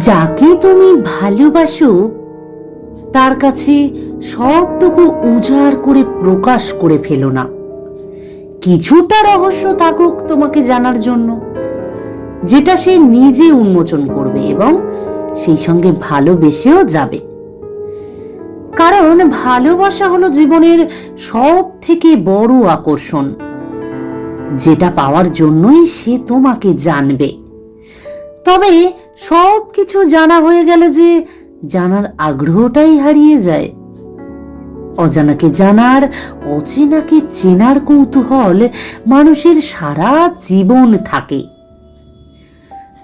যাকে তুমি ভালোবাসো, তার কাছে সবটুকু উজাড় করে প্রকাশ করে ফেলো না। কিছুটা রহস্য থাকুক তোমাকে জানার জন্য, যেটা সে নিজে উন্মোচন করবে এবং সেই সঙ্গে ভালোবেসেও যাবে। কারণ ভালোবাসা হলো জীবনের সব থেকে বড় আকর্ষণ। যেটা পাওয়ার জন্যই সে তোমাকে জানবে। তবে সব কিছু জানা হয়ে গেলে যে জানার আগ্রহটাই হারিয়ে যায়। অজানাকে জানার, অচেনাকে চেনার কৌতূহল মানুষের সারা জীবন থাকে।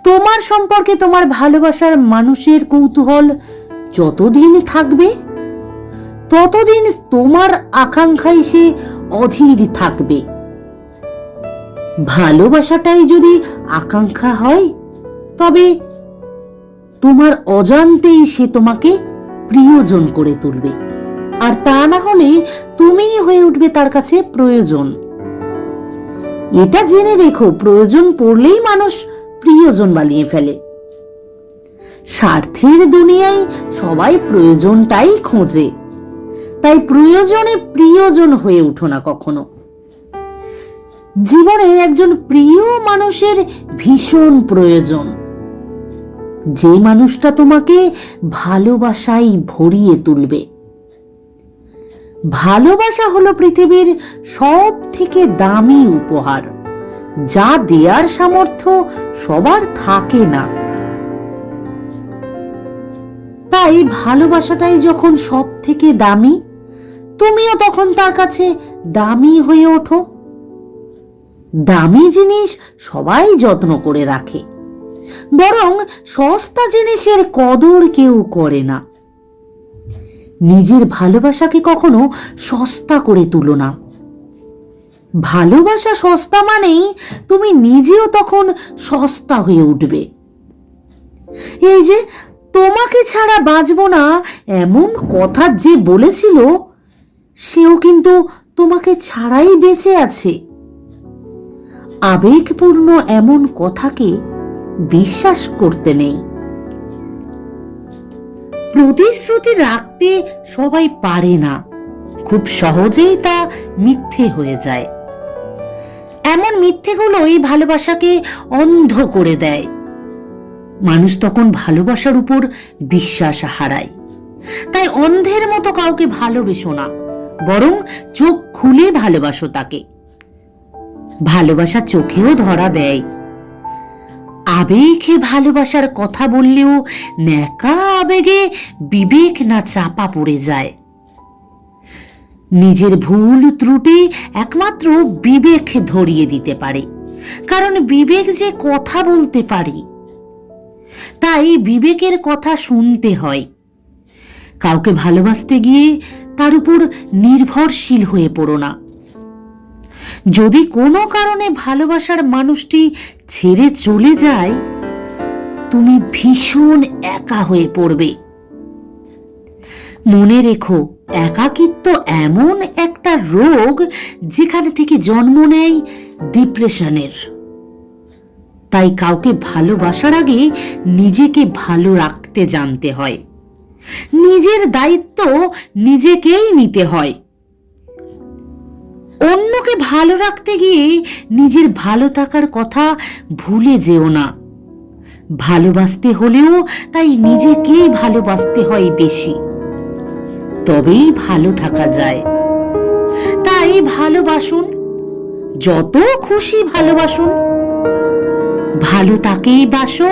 তোমার সম্পর্কে তোমার ভালোবাসার মানুষের কৌতূহল যতদিন থাকবে, ততদিন তোমার আকাঙ্ক্ষায় সে অধীর থাকবে। ভালোবাসাটাই যদি আকাঙ্ক্ষা হয়, তবে তোমার অজান্তেই সে তোমাকে প্রিয়জন করে তুলবে। আর তা না হলে তুমিই হয়ে উঠবে তার কাছে প্রয়োজন। এটা জেনে রেখো, প্রয়োজন পড়লেই মানুষ প্রিয়জন বানিয়ে ফেলে। স্বার্থের দুনিয়ায় সবাই প্রয়োজনটাই খোঁজে। তাই প্রয়োজনে প্রিয়জন হয়ে উঠো না কখনো। জীবনে একজন প্রিয় মানুষের ভীষণ প্রয়োজন। যে মানুষটা তোমাকে ভালোবাসায় ভরিয়ে তুলবে। ভালোবাসা হলো পৃথিবীর সব থেকে দামি উপহার, যা দেয়ার সামর্থ্য সবার থাকে না। তাই ভালোবাসাটাই যখন সব থেকে দামি, তুমিও তখন তার কাছে দামি হয়ে ওঠো। দামি জিনিস সবাই যত্ন করে রাখে। বরং সস্তা জিনিসের কদর কেউ করে না। নিজের ভালোবাসাকে কখনো সস্তা করে তুলো না। ভালোবাসা সস্তা মানেই তুমি নিজেও তখন সস্তা হয়ে উঠবে। এই যে তোমাকে ছাড়া বাঁচব না এমন কথা যে বলেছিল, সেও কিন্তু তোমাকে ছাড়াই বেঁচে আছে। আবেগপূর্ণ এমন কথাকে বিশ্বাস করতে নেই। প্রতিশ্রুতি রাখতে সবাই পারে না। খুব সহজেই তা মিথ্যে হয়ে যায়। এমন মিথ্যেগুলোই ভালোবাসাকে অন্ধ করে দেয়। মানুষ তখন ভালোবাসার উপর বিশ্বাস হারায়। তাই অন্ধের মতো কাউকে ভালোবেসো না, বরং চোখ খুলে ভালোবাসো তাকে। ভালোবাসা চোখেও ধরা দেয়। আবেগে ভালোবাসার কথা বললেও ন্যাকা আবেগে বিবেক না চাপা পড়ে যায়। নিজের ভুল ত্রুটি একমাত্র বিবেক ধরিয়ে দিতে পারে, কারণ বিবেক যে কথা বলতে পারি, তাই বিবেকের কথা শুনতে হয়। কাউকে ভালোবাসতে গিয়ে তার উপর নির্ভরশীল হয়ে পড়ো না। যদি কোনো কারণে ভালোবাসার মানুষটি ছেড়ে চলে যায়, তুমি ভীষণ একা হয়ে পড়বে। মনে রেখো, একাকিত্ব এমন একটা রোগ যেখানে থেকে জন্ম নেয় ডিপ্রেশনের। তাই কাউকে ভালোবাসার আগে নিজেকে ভালো রাখতে জানতে হয়। নিজের দায়িত্ব নিজেকেই নিতে হয়। অন্যকে ভালো রাখতে গিয়ে নিজের ভালো থাকার কথা ভুলে যেও না। ভালোবাসতে হলেও তাই নিজেকেই ভালোবাসতে হয় বেশি। তবেই ভালো থাকা যায়। তাই ভালোবাসুন, যত খুশি ভালোবাসুন। ভালো তাকেই বাসো,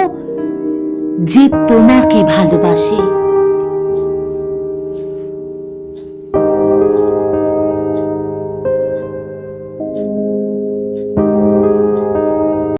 যে তোমাকে ভালোবাসে।